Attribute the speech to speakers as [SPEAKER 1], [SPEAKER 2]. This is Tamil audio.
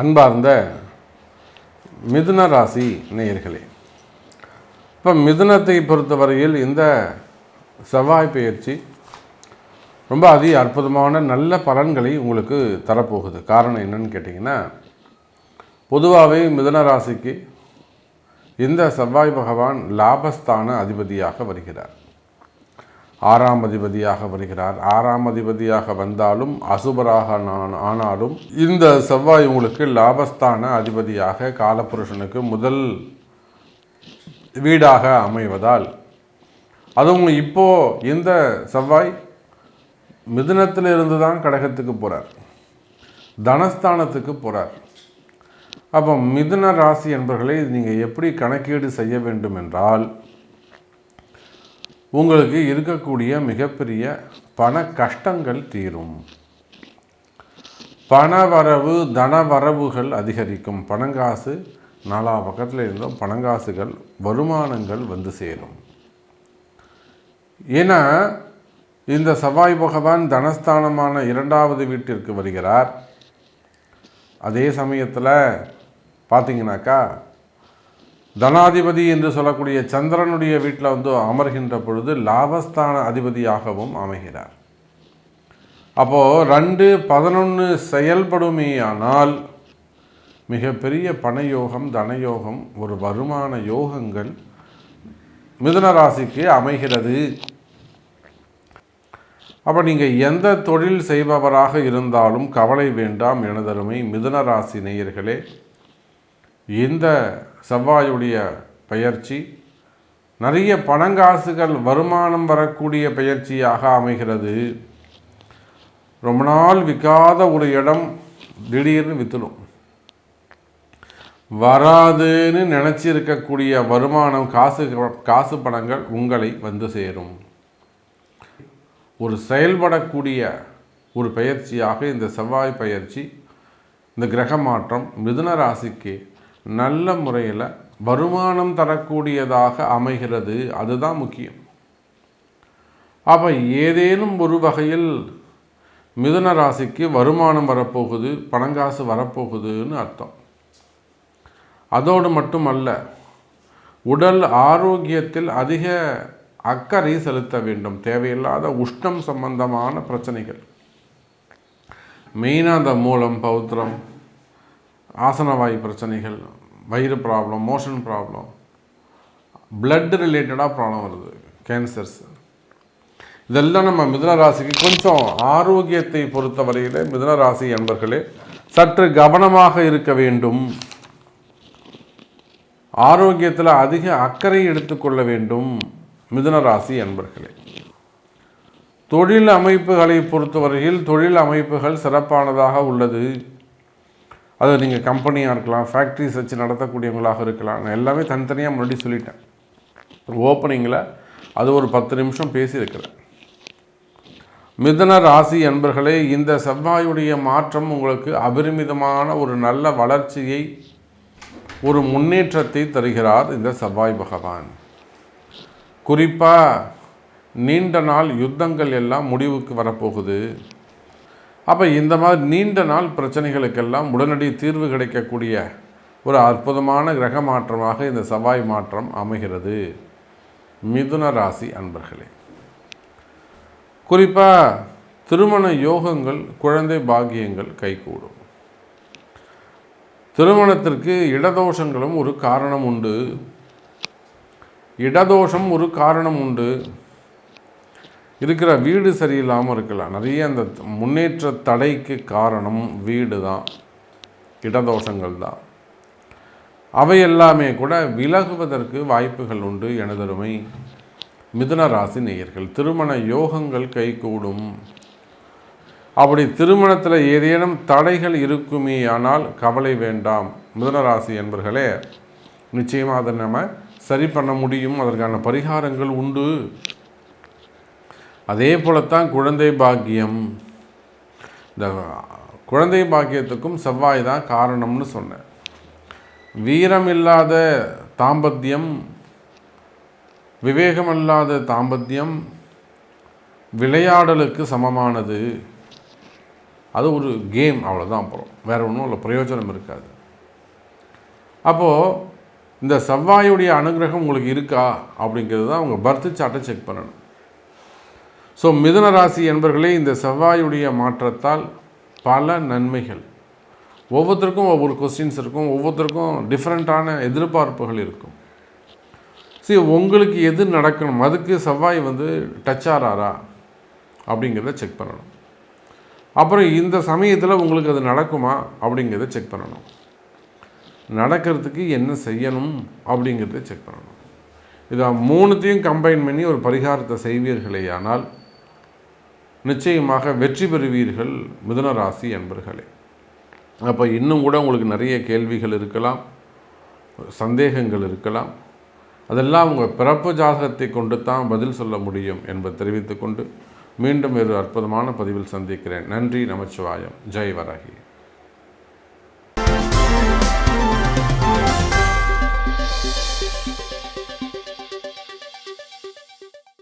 [SPEAKER 1] அன்பார்ந்த மிதுன ராசி நேயர்களே இப்போ மிதுனத்தை பொறுத்தவரையில் இந்த செவ்வாய் பயிற்சி ரொம்ப அதி அற்புதமான நல்ல பலன்களை உங்களுக்கு தரப்போகுது. காரணம் என்னன்னு கேட்டிங்கன்னா பொதுவாகவே மிதுன ராசிக்கு இந்த செவ்வாய் பகவான் லாபஸ்தான அதிபதியாக வருகிறார். ஆறாம் அதிபதியாக வருகிறார். ஆறாம் அதிபதியாக வந்தாலும் அசுபராக ஆனாலும் இந்த செவ்வாய் உங்களுக்கு லாபஸ்தான அதிபதியாக காலபுருஷனுக்கு முதல் வீடாக அமைவதால் அதுவும் இப்போ இந்த செவ்வாய் மிதுனத்தில் இருந்து தான் கடகத்துக்கு போகிறார் தனஸ்தானத்துக்கு போகிறார் அப்போ மிதுன ராசி என்பர்களை நீங்கள் எப்படி கணக்கீடு செய்ய வேண்டும் என்றால் உங்களுக்கு இருக்கக்கூடிய மிகப்பெரிய பண கஷ்டங்கள் தீரும். பணவரவு தனவரவுகள் அதிகரிக்கும். பணங்காசு நாலா பக்கத்தில் இருந்தும். பணங்காசுகள் வருமானங்கள் வந்து சேரும். ஏன்னா இந்த செவ்வாய் பகவான் தனஸ்தானமான இரண்டாவது வீட்டிற்கு வருகிறார். அதே சமயத்தில் பார்த்தீங்கன்னாக்கா தனாதிபதி என்று சொல்லக்கூடிய சந்திரனுடைய வீட்டில் வந்து அமர்கின்ற பொழுது லாபஸ்தான அதிபதியாகவும் அமைகிறார். அப்போது ரெண்டு பதினொன்று செயல்படுமேயானால் மிகப்பெரிய பணயோகம் தனயோகம் ஒரு வருமான யோகங்கள் மிதுன ராசிக்கு அமைகிறது. அப்போ நீங்கள் எந்த தொழில் செய்பவராக இருந்தாலும் கவலை வேண்டாம் எனதருமை மிதுன ராசி நேயர்களே. இந்த செவ்வாயுடைய பெயர்ச்சி நிறைய பணங்காசுகள் வருமானம் வரக்கூடிய பயிற்சியாக அமைகிறது. ரொம்ப நாள் விற்காத ஒரு இடம் திடீர்னு விற்றுடும் வராதுன்னு நினச்சிருக்கக்கூடிய வருமானம் காசு காசு பணங்கள் உங்களை வந்து சேரும். ஒரு செயல்படக்கூடிய ஒரு பயிற்சியாக இந்த செவ்வாய் பயிற்சி இந்த கிரக மாற்றம் மிதுன ராசிக்கு நல்ல முறையில் வருமானம் தரக்கூடியதாக அமைகிறது. அதுதான் முக்கியம். அப்போ ஏதேனும் ஒரு வகையில் மிதுன ராசிக்கு வருமானம் வரப்போகுது பணங்காசு வரப்போகுதுன்னு அர்த்தம். அதோடு மட்டுமல்ல உடல் ஆரோக்கியத்தில் அதிக அக்கறை செலுத்த வேண்டும். தேவையில்லாத உஷ்ணம் சம்பந்தமான பிரச்சனைகள். மெயினாக அந்த மூலம் பௌத்திரம் ஆசனவாயு பிரச்சனைகள் வயிறு ப்ராப்ளம் மோஷன் ப்ராப்ளம் பிளட் ரிலேட்டடாக ப்ராப்ளம் வருது கேன்சர்ஸ் இதெல்லாம் நம்ம மிதுன ராசிக்கு கொஞ்சம் ஆரோக்கியத்தை பொறுத்தவரையிலே மிதுன ராசி என்பர்களே சற்று கவனமாக இருக்க வேண்டும். ஆரோக்கியத்தில் அதிக அக்கறை எடுத்துக்கொள்ள வேண்டும் மிதுன ராசி என்பர்களே தொழில் அமைப்புகளை பொறுத்தவரையில் தொழில் அமைப்புகள் சிறப்பானதாக உள்ளது. அது நீங்கள் கம்பெனியாக இருக்கலாம் ஃபேக்ட்ரிஸ் வச்சு நடத்தக்கூடியவங்களாக இருக்கலாம். நான் எல்லாமே தனித்தனியாக முன்னாடி சொல்லிட்டேன். ஓப்பனிங்கில் அது ஒரு பத்து நிமிஷம் பேசியிருக்கிறேன். மிதன ராசி என்பர்களே இந்த செவ்வாயுடைய மாற்றம் உங்களுக்கு அபரிமிதமான ஒரு நல்ல வளர்ச்சியை ஒரு முன்னேற்றத்தை தருகிறார் இந்த செவ்வாய் பகவான். குறிப்பாக நீண்ட நாள் யுத்தங்கள் எல்லாம் முடிவுக்கு வரப்போகுது. அப்போ இந்த மாதிரி நீண்ட நாள் பிரச்சனைகளுக்கெல்லாம் உடனடி தீர்வு கிடைக்கக்கூடிய ஒரு அற்புதமான கிரக மாற்றமாக இந்த செவ்வாய் மாற்றம் அமைகிறது. மிதுன ராசி அன்பர்களே குறிப்பாக திருமண யோகங்கள் குழந்தை பாக்கியங்கள் கைகூடும். திருமணத்திற்கு இடதோஷங்களும் ஒரு காரணம் உண்டு. இடதோஷம் ஒரு காரணம் உண்டு. இருக்கிற வீடு சரியில்லாமல் இருக்கலாம். நிறைய அந்த முன்னேற்ற தடைக்கு காரணம் வீடு தான் இடதோஷங்கள் தான். அவை எல்லாமே கூட விலகுவதற்கு வாய்ப்புகள் உண்டு. எனதருமை மிதுன ராசி நேயர்கள் திருமண யோகங்கள் கைகூடும். அப்படி திருமணத்தில் ஏதேனும் தடைகள் இருக்குமே ஆனால் கவலை வேண்டாம். மிதுன ராசி என்பர்களே நிச்சயமாக அதை நம்ம சரி பண்ண முடியும். அதற்கான பரிகாரங்கள் உண்டு. அதே போலத்தான் குழந்தை பாக்கியம். இந்த குழந்தை பாக்கியத்துக்கும் செவ்வாய் தான் காரணம்னு சொன்னேன். வீரமில்லாத தாம்பத்தியம் விவேகமல்லாத தாம்பத்தியம் விளையாடலுக்கு சமமானது. அது ஒரு கேம் அவ்வளோதான் அப்புறம். வேறு ஒன்றும் இல்லை பிரயோஜனம் இருக்காது. அப்போது இந்த செவ்வாயுடைய அனுகிரகம் உங்களுக்கு இருக்கா அப்படிங்கிறது தான் உங்கள் பர்த் சார்ட்டை செக் பண்ணணும். ஸோ மிதுன ராசி என்பர்களே இந்த செவ்வாயுடைய மாற்றத்தால் பல நன்மைகள். ஒவ்வொருத்தருக்கும் ஒவ்வொரு கொஸ்டின்ஸ் இருக்கும். ஒவ்வொருத்தருக்கும் டிஃப்ரெண்ட்டான எதிர்பார்ப்புகள் இருக்கும். சரி உங்களுக்கு எது நடக்கணும்? அதுக்கு செவ்வாய் வந்து டச் ஆறாரா? அப்படிங்கிறத செக் பண்ணணும். அப்புறம் இந்த சமயத்தில் உங்களுக்கு அது நடக்குமா? அப்படிங்கிறத செக் பண்ணணும். நடக்கிறதுக்கு என்ன செய்யணும்? அப்படிங்கிறத செக் பண்ணணும். இதை மூணுத்தையும் கம்பைன் பண்ணி ஒரு பரிகாரத்தை செய்வீர்களே ஆனால் நிச்சயமாக வெற்றி பெறுவீர்கள் மிதுனராசி ராசி அப்போ இன்னும் கூட உங்களுக்கு நிறைய கேள்விகள் இருக்கலாம் சந்தேகங்கள் இருக்கலாம். அதெல்லாம் உங்கள் பிறப்பு ஜாதகத்தை கொண்டு தான் பதில் சொல்ல முடியும் என்பதை தெரிவித்துக்கொண்டு மீண்டும் ஒரு அற்புதமான பதிவில் சந்திக்கிறேன். நன்றி நமச்சிவாயம். ஜெய் வராகி.